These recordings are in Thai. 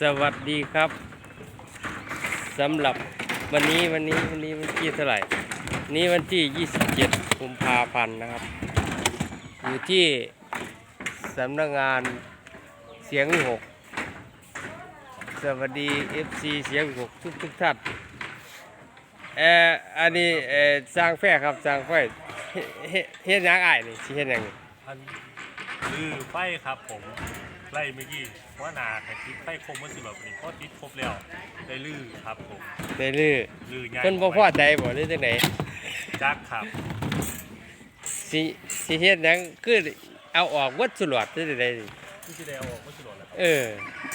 สวัสดีครับสำหรับวันนี้วันนี้วันนี้วันที่เท่าไหร่ นี่วันที่ 27 กุมภาพันธ์นะครับ อยู่ที่สำนักงานเสียงวิหก สวัสดี FC เสียงวิหกทุกทุกท่านเอ่ออันนี้เออสร้างแฟครับสร้างไฟเฮ็ดเฮ็ดเฮ็ดยังอ้ายนี่สิเฮ็ดยังนี่พันลือไฟครับผม ไล่เมื่อกี้ว่านาแต่ติดไฟคมมันสิแบบนี้พอติดครบแล้วได้ลือครับผมได้ลือลือใหญ่เพิ่นบ่พอใจบ่หรือจังไดจักครับสิสิเฮ็ดหยังคือเอาออกวัดสุรวดหรือจังไดนี่ที่สิได้เอาออกก็สิโดนแล้วครับเออ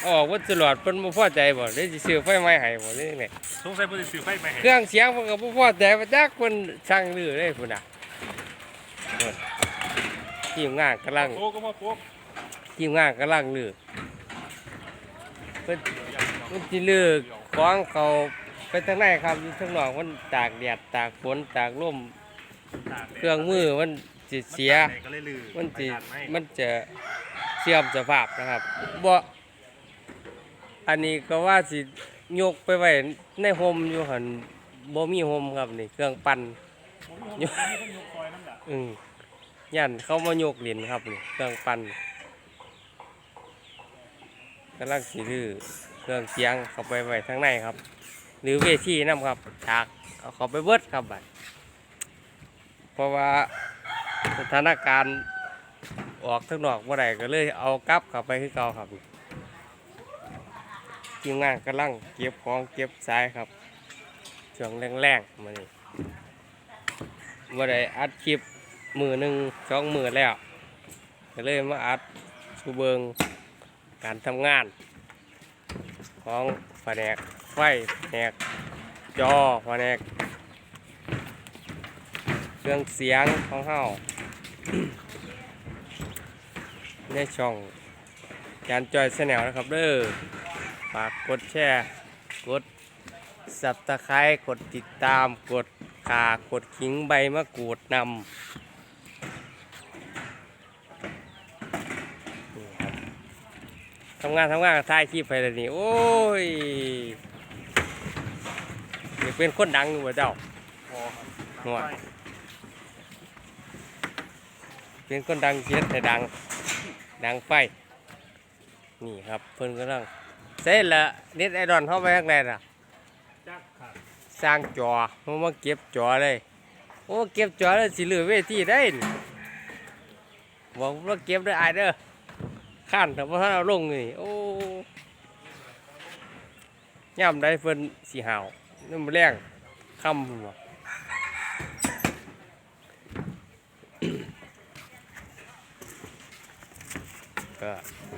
เอาออกวัดสุรวดเพิ่นบ่พอใจบ่หรือสิซื้อไฟใหม่ให้บ่หรือจังไดสงสัยเพิ่นสิซื้อไฟมาให้เครื่องเสียงเพิ่นก็บ่พอใจว่าจักเพิ่นสั่งลือเลยพุ่นน่ะโน่นทีมงานกำลังโอ้ก็มาโป๊ก ทีมงานกำลังลือเพิ่นเพิ่นสิลือของเขาไปทางไหนครับอยู่ข้างนอกมันตากแดดตากฝนตากลมเครื่องมือมันสิเสียก็เลยลือมันจะไปดัไหมันจะเสื่อมสภาพนะครับบ่อันนี้ก็ว่าสิยกไปไว้ในโฮมอยู่หันบ่มีโฮมครับนี่เครื่องปั่นผมมีคนมีคนยกซอยนั่นแหละอืมยันเขามายกเหรียญครับนี่เครื่องปั่นกำลังสิรื้อเครื่องเสียงเข้าไปไว้ทางในครับ หรือเวทีนํครับฉากเอาเข้าไปเบิดครับบัดเพราะว่าสถานการณ์ออกทั้งนอกบ่อได้ก็เลยเอากลับเข้าไปคือเก่าครับทีมงานกำลังเก็บของเก็บสายครับช่วงแรงๆมานี่บ่อได้อัดคลิปมือหนึ่งสองมือแล้วก็เลยมาอัดสูเบิง การทำงาน ของแผนกไฟแผนกจอแผนกเครื่องเสียงของเฮาในช่องจานจอยแนลนะครับเด้อฝากกดแชร์ กดสับตะไคร้กดติดตามกดขากดขิงใบมะกรูดนำนี่ครับ ทำงานทำงานถ่ายคลิปไปเลยนี่โอ้ยอยากเป็นคนดังอยู่บ่เจ้าพอครับหน่วยเป็นคนดังเสียแต่ดัง ดังไฟ นี่ครับเพิ่นกำลังเสร็จละเน็ตไอดอนเข้าไปข้างในน่ะจักครับสร้างจอมันมาเก็บจอเลย โอ้เก็บจอแล้วสิเหลือเวทีได้นี่บอกว่าเก็บได้อายเด้อ ข้านแต่ว่าถ้าเอาลงนี่โอ้ย่ำได้เพิ่นสีหาวน้ำแรงค่ำพุ่นบ่ก็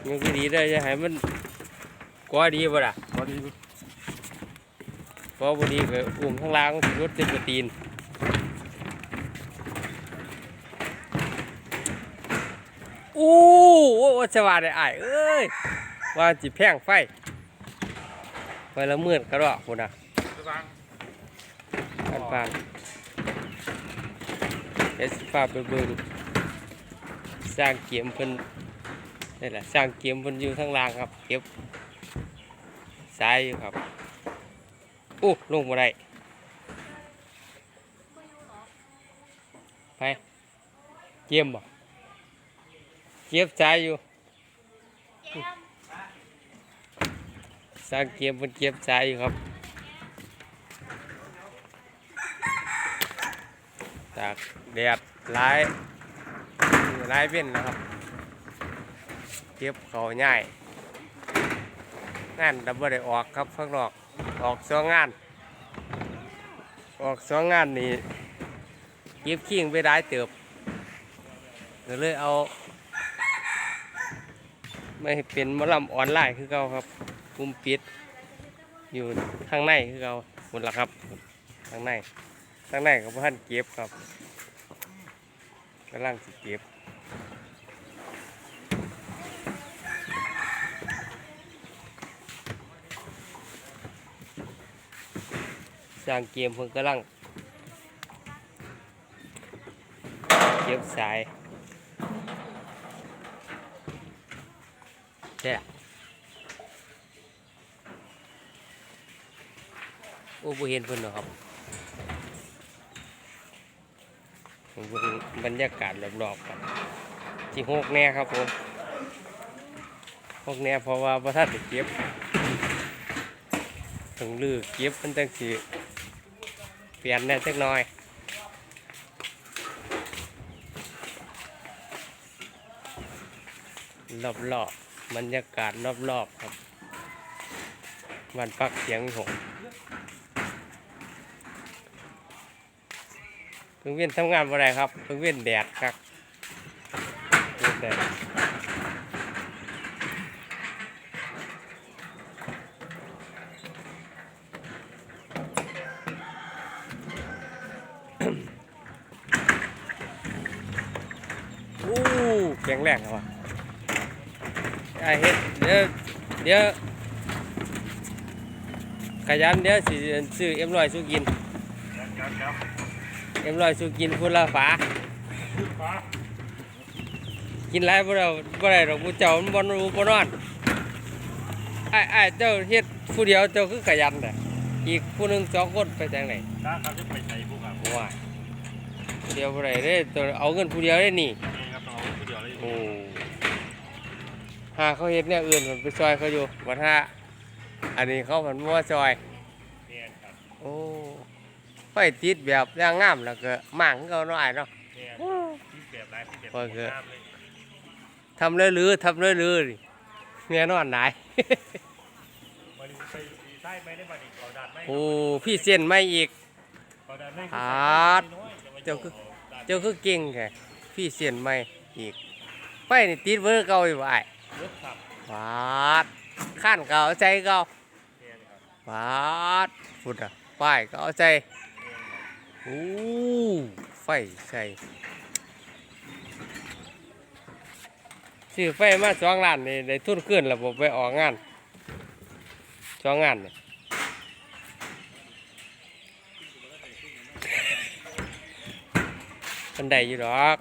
ยังก็ดีได้จะให้มันกว่าดีบ่ล่ะพอดีพราะวันนี้ก็อุ้มข้างล่างรถเต็มกระตีนอู้ ว่าสวัสดีอ้ายเอ้ยว่าจิแพงไฟไฟละเมืดกระดอกคนน่ะกันปานเอสฟ้าไปเบิ่งสร้างเกียมเพิ่นนี่แหละสร้างเกียมเพิ่นอยู่ข้างล่างครับ เก็บสายอยู่ครับโอ้ลงมาได้ไปเกียมบ่ เก็บสายอยู่สร้างเกียมเพิ่นเก็บสายอยู่ครับ จากแดดร้ายร้ายเป็นนะครับ เก็บเขาง่ายงานดับเบิลได้ออกครับข้างนอกออกสองงาน ออกสองงานนี่เก็บขิงไปได้เติบเลยเอา ไม่เป็นมะลำออนไลน์คือเก่าครับกลุ่มปิด อยู่ข้างในคือเก่าหมดละครับข้างในข้างในกับท่านเก็บครับกำลังสิเก็บสร้างเกมเพิ่งกำลังเก็บสายแช่ อ้ บ่เห็นเพิ่นหรอกครับบรรยากาศรอบๆครับสิหกแน่ครับผมหกแน่เพราะว่าบ่ทันได้เก็บต้องลือเก็บมันจังสิเปลี่ยนแหน่จักหน่อยรอบๆบรรยากาศรอบๆครับวันพักเสียงหง พิ่งเวียนทำงานบ่ได้ครับเพิ่งเวียนแดดครับเวียนแดดอู้แข็งแรงครับว่ะไอเฮ็ดเดี๋ยวเดี๋ยวขยันเดี๋ยวสิซื้อเอ็มลอยสู้กินครับครับ ครับเอ็มลอยสู้กินพุ่นละฝาฟ้ากินหลายบ่ได้บ่ได้ดอกผู้เจ้ามันบ่รู้บ่นอนไอ้ไอ้ายเจ้าเฮ็ดผู้เดียวเจ้าคือขยันแต่อีกผู้หนึงสองคนไปจังได๋ถ้าเขาจะไปใช้พวกครับว้ายผู้เดียวบ่ได้เด้ตัวเอาเงินผู้เดียวได้นี่นี่ครับต้องเอาผู้เดียวเลยโอ้หาเขาเฮ็ดแนวอื่นมันไปซอยเขาอยู่ว่าถ้าอันนี้เขามันบ่ว่าซอยเนี่ยครับโอ้ ไฟติดแบบย่างงามแล้วก็มั่งเขาหน่อยเนาะเนี่ยที่แบบไรที่แบบโอเคน้ำเลยทำเลยหรือทำเลยหรือนี่แน่นอนไหน มาดูไปดีไซน์ไม่ได้มาดิเขาดัดไม่โอ้พี่เส้นไม่อีก เขาดัดไม่อ่าเจ้าคือ เจ้าคือเก่งแค่พี่เส้นไม่อีก ไฟนี่ติดเวอร์เก่าอยู่บ่ายรถขับปาดข้านเก่าเอาใจเก่าเนี่ยครับปาดฟุดอะป้ายก็เอาใจเนี่ยครับ โอ้ไฟใส่ซื้อไฟมาสองล้านนี่ได้ทุนขึ้นระบบไปออกงานสองงานนี่มันได้อยู่ดอก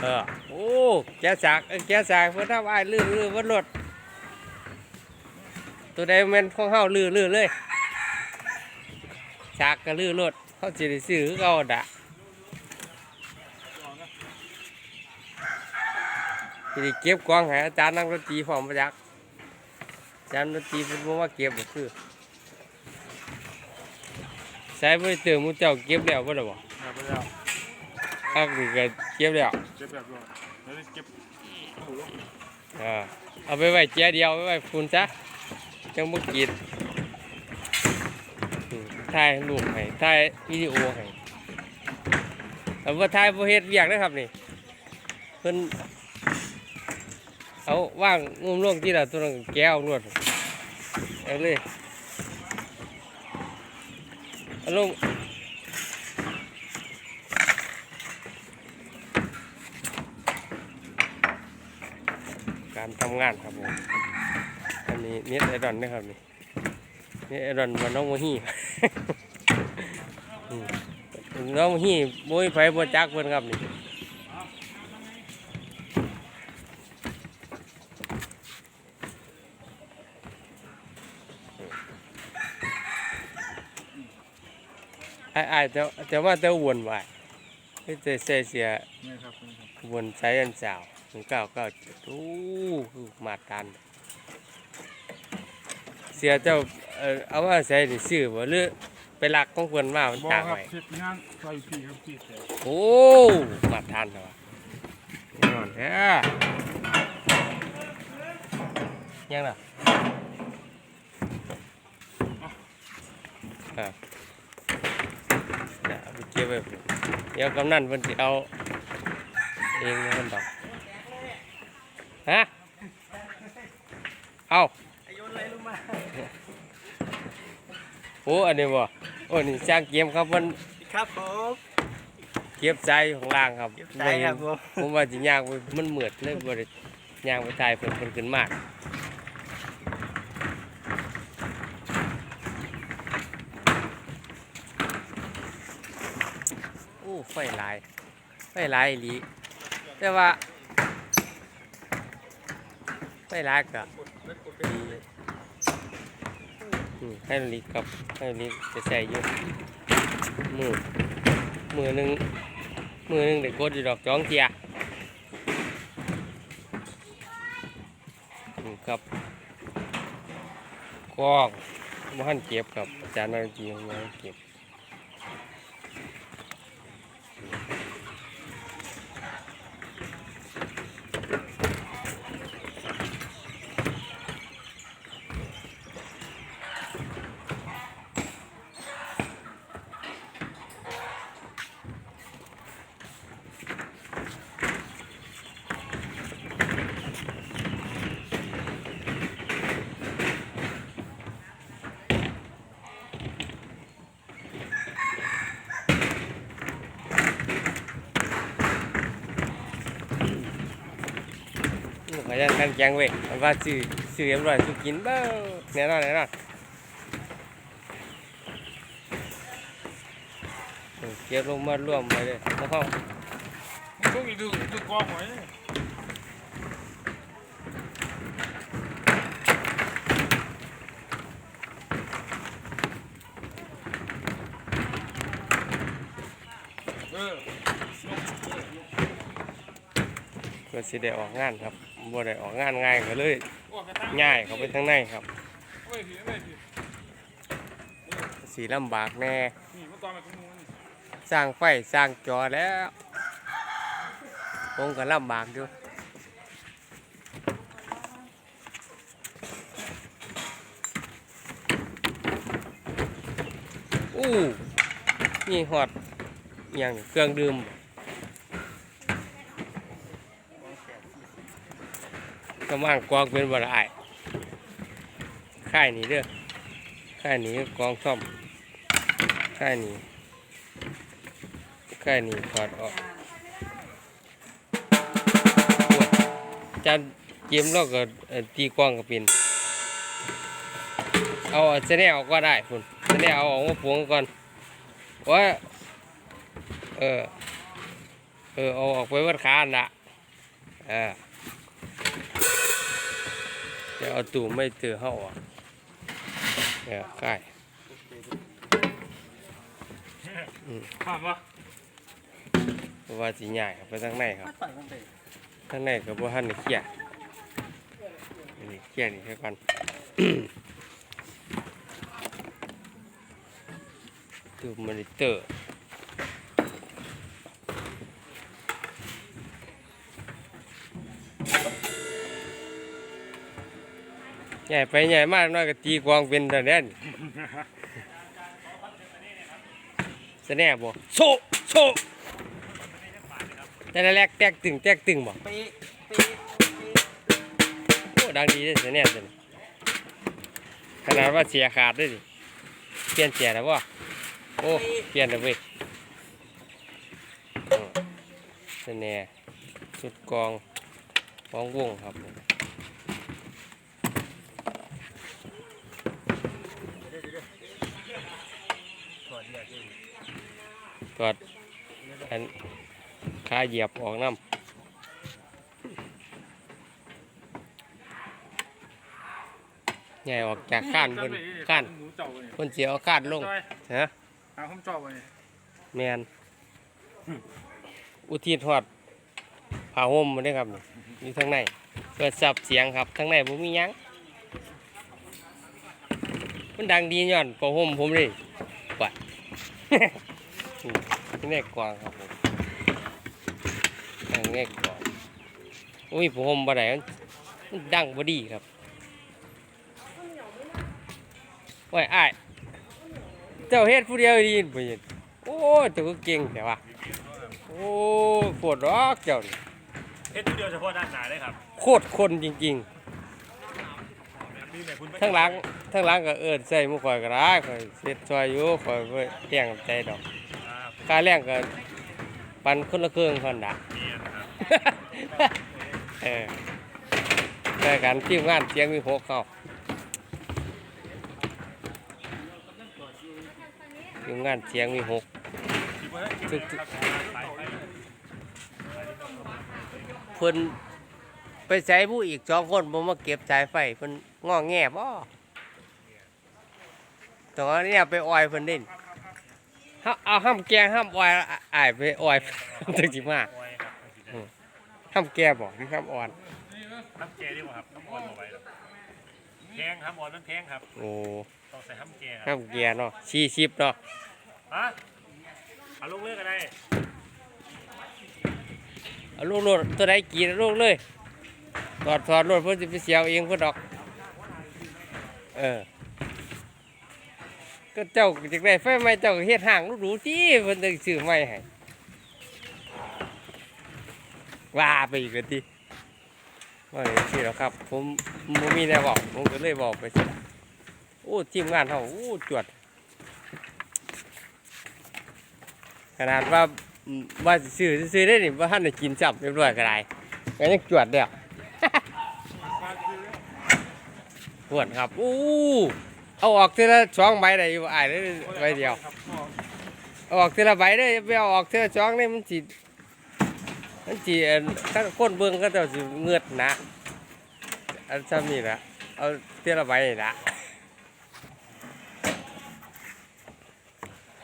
เออโอ้แกสากแกสากเพื่อทำไอ้ลื่นลื่นบนรถ ตัวใดแมันของเฮาลือลือเลยฉากก็ลือรถเขาสิได้ซื้อคือเก่าดะสิได้เก็บกองให้อาจารย์นักดนตรีพร้อมประจักษ์อาจารย์ดนตรีเพิ่นบ่มาเก็บก็คือใช้บ่ได้เติมหมูเจ้าเก็บแล้วบ่ได้บ่ครับไปแล้วอักนี่ก็เก็บแล้วเก็บแบบว่าแล้วเก็บหูลงเออเอาไปไว้แจเดียวไว้ไว้ฝุ่นซะ จังบ่กินอืมถ่ายรูปให้ถ่ายวิดีโอให้เอาว่าถ่ายบ่เฮ็ดเวียกนะครับนี่เพิ่นเอาว่างงุมลงที่ละตัวนั้นแก้วนวดเอาเลยเอาลงการทำงานครับผม นนี้เน็ตไอดอนนะครับนี่เน็ตไอดอนมันน้องโมฮีอืมน้องโมฮีบ่มีไฟบ่จักเพิ่นครับนี่ไอ้ไอ้ายแต่แต่ว่าแต่วนไว้ไม่แต่ใส่เสียนี่ครับนี่ครับวนใช้อันสาวหนึ่งเก้าเก้าเจ็ดโอ้คือมาตัน เสียเจ้าเอ่อเอาว่าใส่นี่ซื้อบ่หรือไปลักของเพิ่นมามันบอกตากครับไว้เสร็จงานใส่พี่ครับพี่เสร็จโอ้มาทันเหรอวะแน่นอนแท้ยังล่ะอะเดี๋ยวเอาไปเก็บไว้พุ่นเดี๋ยวกำนันเพิ่นสิเอาเองนะเพิ่นดอกฮะเอา โอ้อันนี้บ่โอ้นี่จ้างเกมครับมันครับผมเก็บใจของล่างครับเก็บใจครับผมผมว่าสิย่างไปมันเหมือดเลยบ่ได้ย่างไปตายเพิ่นเพิ่นขึ้นมาโอ้ไฟหลายไฟหลายอีหลีแต่ว่าไฟหลายก็ดีอืม ให้ลิกกับให้ลิกจะใส่อยู่มือมือหนึ่งมือหนึ่งเด็กกดอยู่ดอกจ้องเทียครับกล้องมันเก็บครับอาจารย์นักดนตรีของมันเก็บ ขยันขันแข็งเว้ยมันว่าซื้อซื้อเรียบร้อยซื้อกินเบ้าแน่นอนแน่นอนเออเก็บลงมาร่วมไปเลยแล้วเขาพวกนี้ดูดูกองหอยเออก็สิได้ออกงานครับ บ่ได้ออกงานง่ายก็เลยโอ้กระทั่งง่ายเข้าไปทางในครับไม่ผิดไม่ผิดสีลำบากแน่นี่เมื่อตอนมาคุ้มมือนี่สร้างไฟสร้างจอแล้วผมก็ลำบากอยู่อู้นี่ฮอดอหย่างนี้เครื่องดื่ม กำลังกองเป็นบรายค่ายนี้เด้อค่ายนี้กองซ่อมค่ายนี้ใกล้นี่ถอดออกจานเกมเราก็ตีกว้างก็เป็นเอาเสนออกก็ได้คุณเสนอเอาออกมาปวงก่อนว่าเออเออเอาออกไปวัดขานละเออ จะเอาตู่ไม่เจอเข้าอะเออใกล้ผ่านปะเพราะว่าสีใหญ่ครับไปทางในครับข้างในกับว่าหันในเขี้ยอันนี่เขี้ยนี่แค่ก่อนดูมอนิเตอร์ ใหญ่ไปใหญ่มากน้อยก็ตีกวางเป็นแต่เด่นแสดงบ่โซโซแต่ละแรกแตกตึงแตกตึงบ่ปีปีโอ้ดังดีเลยแสดงตัวนี้ขนาดว่าเสียขาดด้วยดิเปลี่ยนเสียแล้วบ่โอ้เปลี่ยนแล้วเว้ยอืมแสดงชุดกองของวงครับผม ถอดเดียดเลย ก อดอันขาเหยียบออกน้ำใหญ่ออกจากข้านเพิ่นข้านหมูเจ้าเนี่ยเพิ่นเสียเอาข้านลงฮะหาข้ามเจ้าไปเนี่ยแมนอุทิศฮอดผ้าห่มมาได้อครับนี่อยู่ทางในเปิดสับเสียงครับทางในผมมีหยังมันดังดีย้อนผ้าห่มผมเลยปัด นี่แน่กวางครับผมทางแน่กวางโอ้ยผ้าห่มบ่ได้มันมันดังบ่ดีครับโอ้ยอ้ายเจ้าเฮ็ดผู้เดียวดีบ่เห็นโอ้ยตัวก็เก่งแต่ว่าโอ้ยปวดร้อกเจ้านี่เฮ็ดทีเดียวเฉพาะด้านหน้าได้ครับโคตรคนจริงมีไหนคุณๆทั้งหลังทั้งหลังก็เอิ้นใส่หมุข่อยก็ได้ข่อยเฮ็ดซอยอยู่ข่อยบ่เลี้ยงใจดอก อ่าผมค่าแรงก็ปันคนละครึ่งคนน่ะเมียนะครับเออแต่กันทีมงานเสียงมีหกเข้าทีมงานเสียงมีหกคิดว่าคิดว่าครับสายไฟเพิ่นไปใช้ผู้อีกสองคนบ่มาเก็บสายไฟเพิ่นงอแง่บ่ตอนนี้ไปออยเพิ่นเด่น เฮาเอาห้ามแกงห้ามออยอะอ้ายไปออยจังสิมาโอ้ยครับมันสิได้ห้ามแกบ่หรือห้ามอ่อนน้ำเกดีกว่าครับน้ำออนมาไว้แล้วแพงครับออนมันแพงครับโอ้ต้องใส่น้ำเกคห้ารับมแกเนาะ40เนาะฮะเอาลูกเลือกกันได้เอาลูกโลดตัวใดกินเอาลูกเลยถอดถอดโลดเพิ่นสิไปเสียวเองเพิ่นดอก เออ ก็เจ้าจักได้ไฟไหม้เจ้าเฮ็ดห้างรู้ๆติเพิ่นจะซื้อไม้ให้ว่าไปอีกแล้วติว่าอย่างนี้แล้วครับ ผมบ่มีแนวบอกผมก็เลยบอกไปสิโอ้ทีมงานเฮาโอ้จวด ขนาดว่าว่าซื้อซื้อได้นี่ว่าท่านได้กินจับเรียบร้อยก็ได้ก็ยังจวดเดียวปวดครับ อู้ เอาออกทีละสองใบได้อยู่อ้ายเลยใบเดียวครับพ่อเอาออกทีละใบได้ไปเอาออกทีละสองนี่มันสิมันสิเอิ่นถ้าคนเบิ่งก็จะสิเงือดนะอันซ้ำนี่ละเอาทีละใบนี่ละ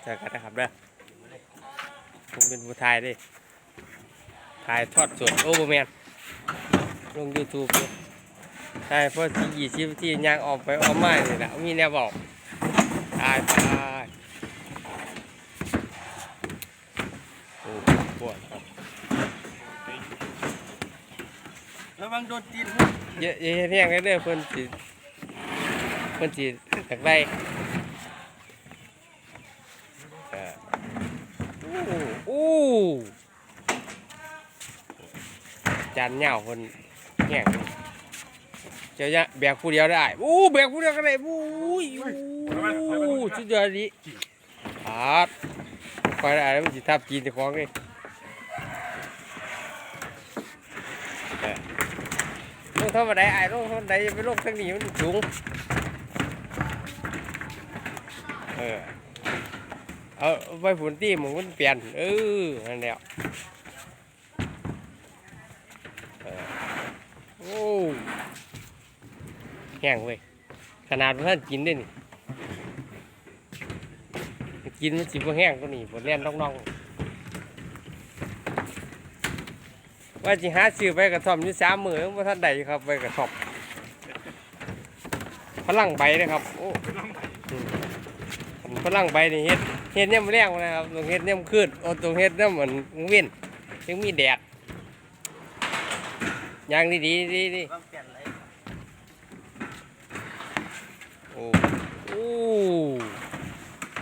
เจอกันนะครับเด้อผมเป็นผู้ถ่ายเดิถ่ายทอดสดโอ้โหแมนลงยูทูบ ถ่ายเพราะที่ยี่สิบที่ยางออกไปออกมาเนี่แหละมีแนวบอกถ่ายถ่ายโอ้ปวดครับระวังโดนตีนเยอะเยอะแยงเรื่อยๆเพิ่นสิเพิ่นสิจากได้เอออู้อู้จานเหย้าเพิ่นแห้ง จ้าเนี่ยแบกผู้เดียวได้อู้แบกผู้เดียวก็ได้อู้ยอู้สุดยอดดีอาดคอยได้มันสิทับกินเจ้าของเลยลงเท่าบันไดไอ้ลงเท่าไดอย่ไปลงทางนี้มันสูงเออเอาไปฝนตีมึงมันเปลี่ยนเออนั่นแหละเออโอ้แห้งเว้ยขนาดว่าท่านกินได้นี่กินมันสิบแห้งตัวนี้บ่เล่นน้องๆว่าจิหาซื้อไปกระท่อมยู่สามมือว่าท่านใดครับไปกระท่อมพลังใบนะครับโอ้พลังใบนี่เฮ็ดเฮ็ดเนี่ยมันแรงนะครับตรงเฮ็ดเนี่ยมันขึ้นโอ้ตรงเฮ็ดเนี่ยเหมันเว้นยังมีแดดอย่างดีดีดีดีโอ้โอ้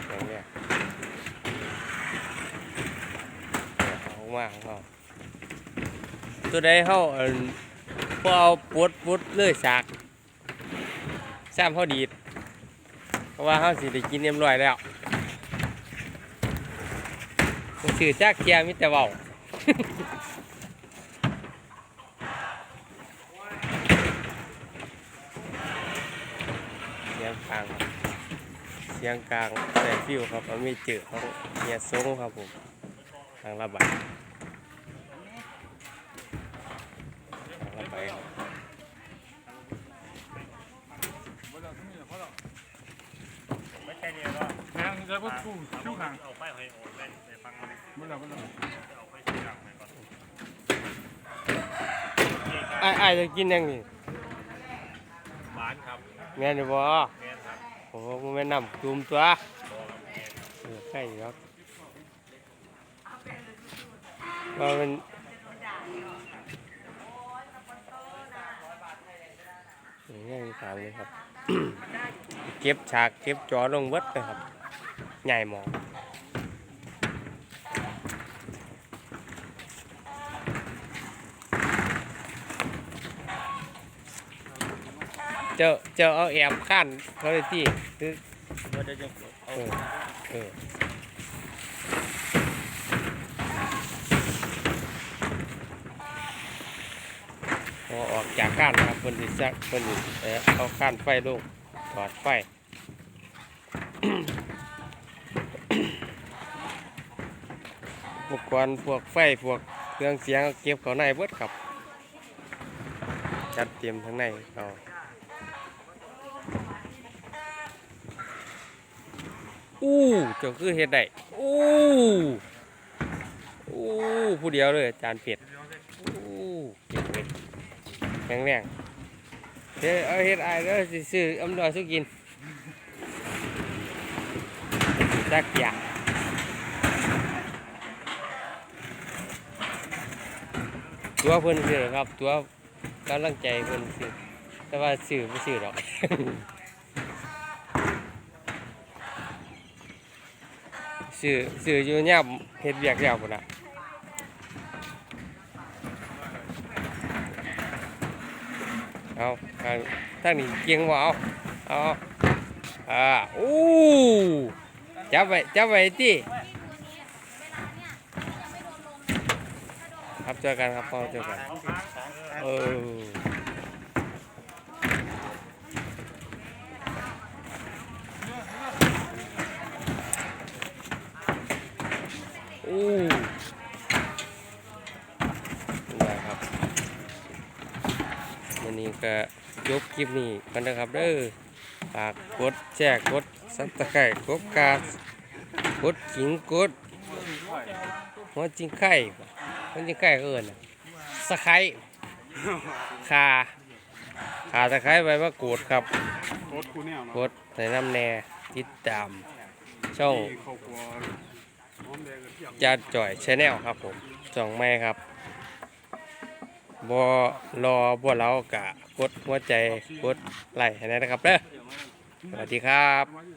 อย่างเนี้ยเอามาของเขาตัวใดเขาเออพอเอาปวดปวดเลื่อยสากซ้ำเขาดีด เพราะว่าเขาสิได้กินเรียร้อยแล้วสื่อจากเทียมิแต่เบาเสียงกลาง สียงกลางแต่ฟิวครับมันมีเจอของเฮียซงครับผมทางระบายระบายครับไม่ใช่เนี่ยก็นางจะก็ชูชูหางเอาไฟให้โอนเล่นในฟังมันบ่แล้วบ่แล้วเอาไฟที่หลังไปก่อนไอ้ไอ้ายจะกินยังนี่หวานครับแม่นอยู่บ่ แมนครับโอ้โหแม่นน้ำจุ่มตัวโตครับแมนเออใช่ครับว่ามันง่ายขางเลยครับ เก็บฉากเก็บจอลงเบิดเลยครับ ใหญ่หมอ เจ้าเจ้าเอาแอบขั้นเขาเลยที่คือว่าจะยังเออเออพอออกจากก้านนะครับเพิ่นสิจักเพิ่นเออเอาก้านไฟลงถอดไฟอุปกรณ์พวกไฟพวกเครื่องเสียงเก็บเขาในเบิดครับ จัดเตรียมทั้งในเอา อู้เจ้าคือเฮ็ดได้อู้อู้ผู้เดียวเลยจานเป็ดอู้เก่งเลยแข็งแรงเดี๋ยวเอาเฮ็ดอายแล้วสิซื้ออำนวยสุกินจักอย่างตัวเพิ่นซื้อครับ ตัวกำลังใจเพิ่นซื้อแต่ว่าซื้อบ่ซื้อดอก ซื้อซื้ออยู่ย่ำเฮ็ดเวียกแล้วพุ่นน่ะเอาทางทางนี้เกียงบ่เอาเอาอ่าอู้จับไว้จับไว้ติครับเจอกันครับพ่อเจอกันเออนี่ครับวันนี้ ก็ยกคลิปนี้กันนะครับเด้อฝากกดแชร์กดซับสไครต์กดกาดกดขิงกดหัวจิงไข่หัวจิงไข่ก็เอิญสไครต์คาขาตะไคร้ใบมะกรูดครับโคตรคูเนี่ยกดใส่น้ำแน่ติดตาม ช่องข้าวคั่วหอมแดงกระเทียมจาจ่อยชาแนลครับผมช่องไม่ครับ บอรอบัวเรากะกดหัวใจกดไลค์ให้ได้นะครับเด้อสวัสดีครับ